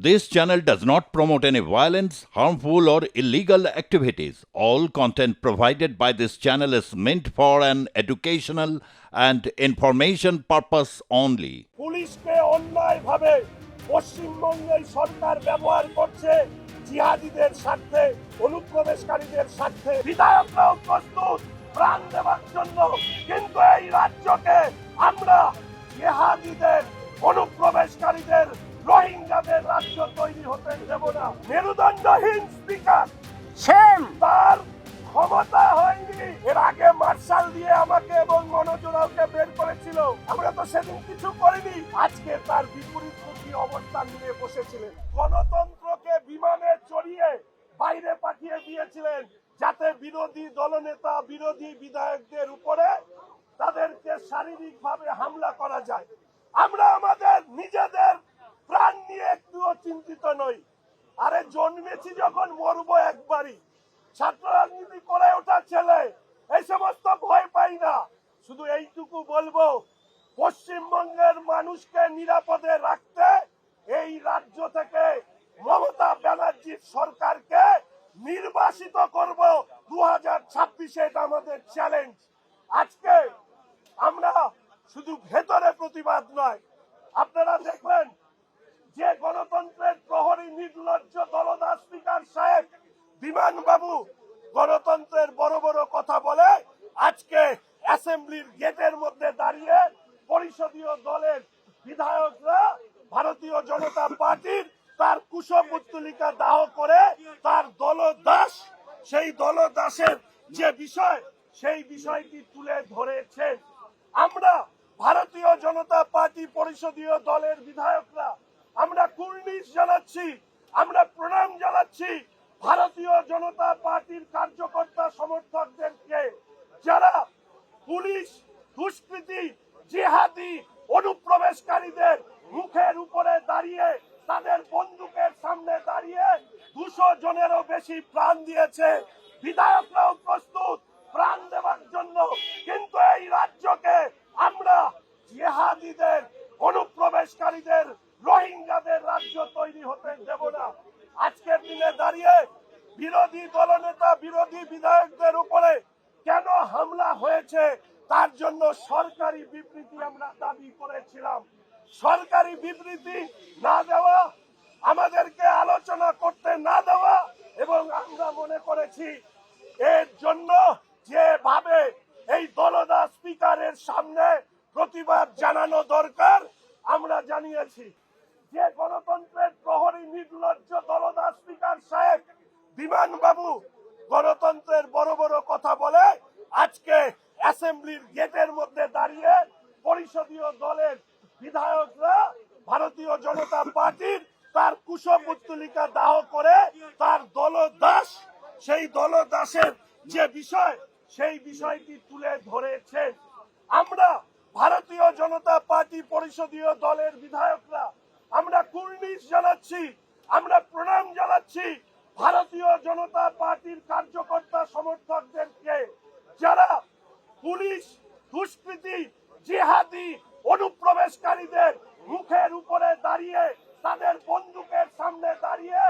This channel does not promote any violence, harmful, or illegal activities. All content provided by this channel is meant for an educational and information purpose only. পুলিশকে অন্যায়ভাবে পশ্চিমবঙ্গের সরকার ব্যবহার করছে জিহাদিদের স্বার্থে অনুপ্রবেশকারীদের স্বার্থে বিধায়করাও প্রস্তুত প্রাণ দেওয়ার জন্য কিন্তু এই রাজ্যকে আমরা জিহাদিদের অনুপ্রবেশকারীদের রোহিঙ্গাদের রাজ্য তৈরি হতে দেব না। মেরুদণ্ডহীন স্পিকার সেম তার ক্ষমতা হয়নি। এর আগে মার্শাল দিয়ে আমাকে এবং মনোজোরাওকে বের করেছিল। আমরা তো সেদিন কিছু করিনি। আজকে তার বিপরীতমুখী অবস্থান নিয়ে বসেছিলেন। গণতন্ত্রকে বিমানে চড়িয়ে বাইরে পাঠিয়ে দিয়েছিলেন যাতে বিরোধী দলনেতা বিরোধী বিধায়কদের উপরে তাদেরকে শারীরিকভাবে হামলা করা যায়। আমরা আমাদের নিজেদের প্রাণ নিয়ে একটুও চিন্তিত নই। আরে জন্মেছি যখন মরবো একবারই। ছাত্র রাজনীতি করে ওঠা ছেলে, এই সমস্ত ভয় পাই না। শুধু এইটুকু বলব, পশ্চিমবঙ্গের মানুষকে নিরাপদে রাখতে এই রাজ্য থেকে মমতা ব্যানার্জির সরকারকে নির্বাসিত করব দু হাজার ছাব্বিশে এটা আমাদের চ্যালেঞ্জ আজকে আমরা শুধু ভেতরে প্রতিবাদ নয়, আপনারা দেখলেন যে গণতন্ত্রের প্রহরী নির্লজ্জ দলদাস স্পিকার সাহেব বিমান বাবু গণতন্ত্রের বড় বড় কথা বলে আজকে অ্যাসেম্বলির গেটের মধ্যে দাঁড়িয়ে পরিষদীয় দলের বিধায়করা ভারতীয় জনতা পার্টির তার কুশপুত্তলিকা দাহ করে তার দলদাস, সেই দলদাসের যে বিষয়, সেই বিষয়টি তুলে ধরেছেন আমরা ভারতীয় জনতা পার্টি পরিষদীয় দলের বিধায়করা কুর্নিশ জানাচ্ছি, আমরা প্রণাম জানাচ্ছি ভারতীয় জনতা পার্টির কার্যকর্তা সমর্থকদেরকে, যারা পুলিশ, দুষ্কৃতি, জিহাদি, অনুপ্রবেশকারীদের মুখের উপরে দাঁড়িয়ে, তাদের বন্দুকের সামনে দাঁড়িয়ে দুশো জনেরও বেশি প্রাণ দিয়েছে। বিধায়করাও প্রস্তুত প্রাণ দেওয়ার জন্য, কিন্তু এই রাজ্যকে আমরা জিহাদিদের অনুপ্রবেশকারীদের রোহিঙ্গাদের রাজ্য তৈরি হতে দেব না। আজকের দিনে দাঁড়িয়ে বিরোধী দলনেতা, বিরোধী বিধায়কদের উপরে কেন হামলা হয়েছে, তার জন্য সরকারি বিবৃতি আমরা দাবি করেছিলাম। সরকারি বিবৃতি না দেওয়া, আমাদেরকে আলোচনা করতে না দেওয়া এবং আমরা মনে করেছি এর জন্য যেভাবে এই দলদা স্পিকারের সামনে প্রতিবাদ জানানো দরকার আমরা জানিয়েছি যে গণতন্ত্রের প্রহরী নির্লজ্জ দলদা স্পিকার সাহেব বিমান বাবু গণতন্ত্রের বড় বড় কথা বলে আজকে অ্যাসেম্বলির গেটের মধ্যে দাঁড়িয়ে পরিষদীয় দলের বিধায়করা ভারতীয় জনতা পার্টির তার কুশপুত্তলিকা দাহ করে তার দলদাস, সেই দলদাসের যে বিষয়, সেই বিষয়টি তুলে ধরেছেন আমরা ভারতীয় জনতা পার্টি পরিষদীয় দলের বিধায়করা, আমরা কুর্নিশ জানাচ্ছি, আমরা প্রণাম জানাচ্ছি ভারতীয় জনতা পার্টির কার্যকর্তা সমর্থকদেরকে, যারা পুলিশ, দুষ্কৃতি, জিহাদি, অনুপ্রবেশকারীদের মুখের উপরে দাঁড়িয়ে, তাদের বন্দুকের সামনে দাঁড়িয়ে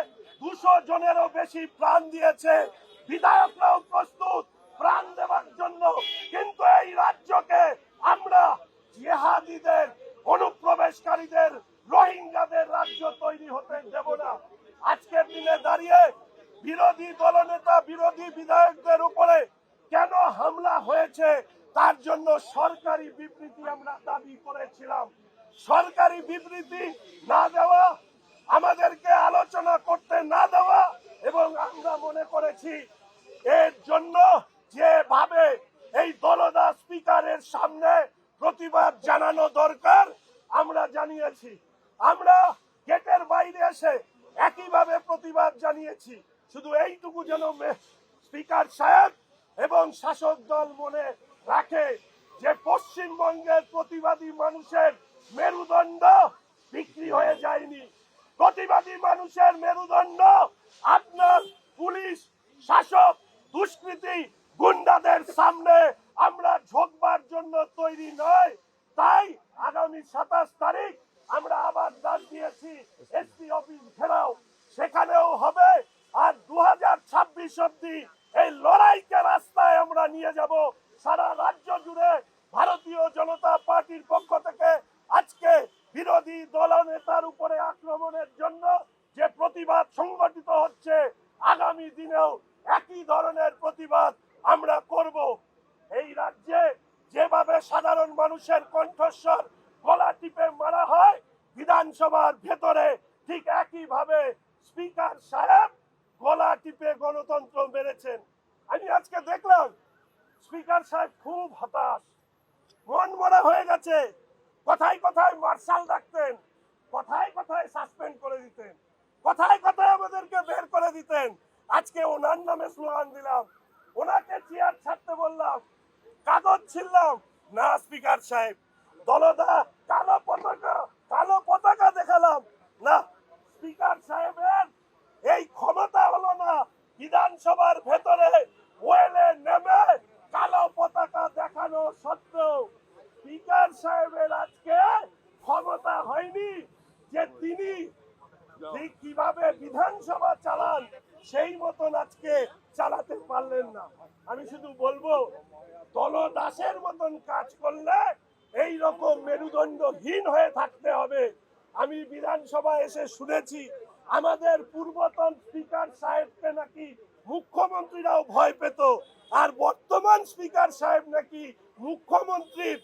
দুশো জনেরও বেশি প্রাণ দিয়েছে। বিধায়করাও প্রস্তুত, প্রাণ দেওয়ার জন্য, কিন্তু এই রাজ্যকে জিহাদিদের, অনুপ্রবেশকারীদের, রোহিঙ্গাদের রাজ্য তৈরি হতে দেব না। আজকের দিনে দাঁড়িয়ে বিরোধী দলনেতা, বিরোধী বিধায়কদের উপরে কেন হামলা হয়েছে, তার জন্য সরকারি বিবৃতি আমরা দাবি করেছিলাম। সরকারি বিবৃতি না দেওয়া, আমাদেরকে আলোচনা করতে না দেওয়া এবং আমরা মনে করেছি এর জন্য যেভাবে এই দলদা স্পিকারের সামনে প্রতিবাদ জানানো দরকার, আমরা জানিয়েছি। আমরা গেটের বাইরে এসে একইভাবে প্রতিবাদ জানিয়েছি। শুধু এইটুকু যেন স্পিকার সাহেব এবং শাসক দল মনে রাখে যে পশ্চিমবঙ্গের প্রতিবাদী মানুষের মেরুদণ্ড বিক্রি হয়ে যায়নি। প্রতিবাদী মানুষের মেরুদণ্ড আপনার পুলিশ, শাসক, দুষ্কৃতি গুন্ডাদের সামনে তৈরি নয়, তাই আগামী সাতাশ তারিখ আমরা আবার ডাক দিয়েছি, এসপি অফিস ঘেরাও। সেখানেও হবে, আর দু হাজার ছাব্বিশ অব্দি এই লড়াইকে রাস্তায় আমরা নিয়ে যাব। সারা রাজ্য জুড়ে ভারতীয় জনতা পার্টির পক্ষ থেকে আজকে বিরোধী দলনেতার উপরে আক্রমণের জন্য যে প্রতিবাদ সংগঠিত হচ্ছে, আগামী দিনেও একই ধরনের প্রতিবাদ আমরা করব। এই রাজ্যে যেভাবে সাধারণ মানুষের কণ্ঠস্বর গলা টিপে মারা হয়, বিধানসভার ভেতরে ঠিক একইভাবে স্পিকার সাহেব গলা টিপে গণতন্ত্র মেরেছেন। আমি আজকে দেখলাম, স্পিকার সাহেব খুব হতাশ। মন মরা হয়ে গেছে। কথায় কথায় মার্শাল ডাকতেন, কথায় কথায় সাসপেন্ড করে দিতেন, কথায় কথায় আমাদেরকে বের করে দিতেন। আজকে ওনার নামে স্লোগান দিলাম, ওনাকে চেয়ার ছাড়তে বললাম কাগজ ছিললাম। না, স্পিকার সাহেব। দলদা, কালো পতাকা কালো পতাকা দেখালাম। না, স্পিকার সাহেবের এই ক্ষমতা হলো না। বিধানসভার ভেতরে ওয়েলে নেমে কালো পতাকা দেখানো সত্ত্বেও স্পিকার সাহেবের আজকে ক্ষমতা হয়নি যে তিনি ঠিক কীভাবে বিধানসভা চালান, সেই মতন আজকে চালাতে পারলেন না। আমি শুধু বলব দলদাসের মতন কাজ করলে এই রকম মেরুদণ্ডহীন হয়ে থাকতে হবে। আমি বিধানসভা এসে শুনেছি, আমাদের পূর্বতন স্পিকার সাহেবকে নাকি মুখ্যমন্ত্রীরাও ভয় পেত, আর বর্তমান স্পিকার সাহেব নাকি মুখ্যমন্ত্রীর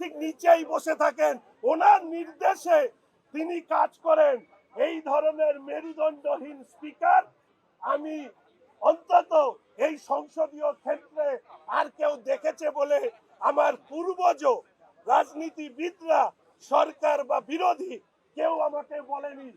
ঠিক নিচেই বসে থাকেন। ওনার নির্দেশে তিনি কাজ করেন। এই ধরনের মেরুদণ্ডহীন স্পিকার আমি অন্তত এই সংসদীয় ক্ষেত্রে বলে আমার পূর্বজ রাজনীতিবিদরা সরকার বা বিরোধী কেউ আমাকে বলেনি।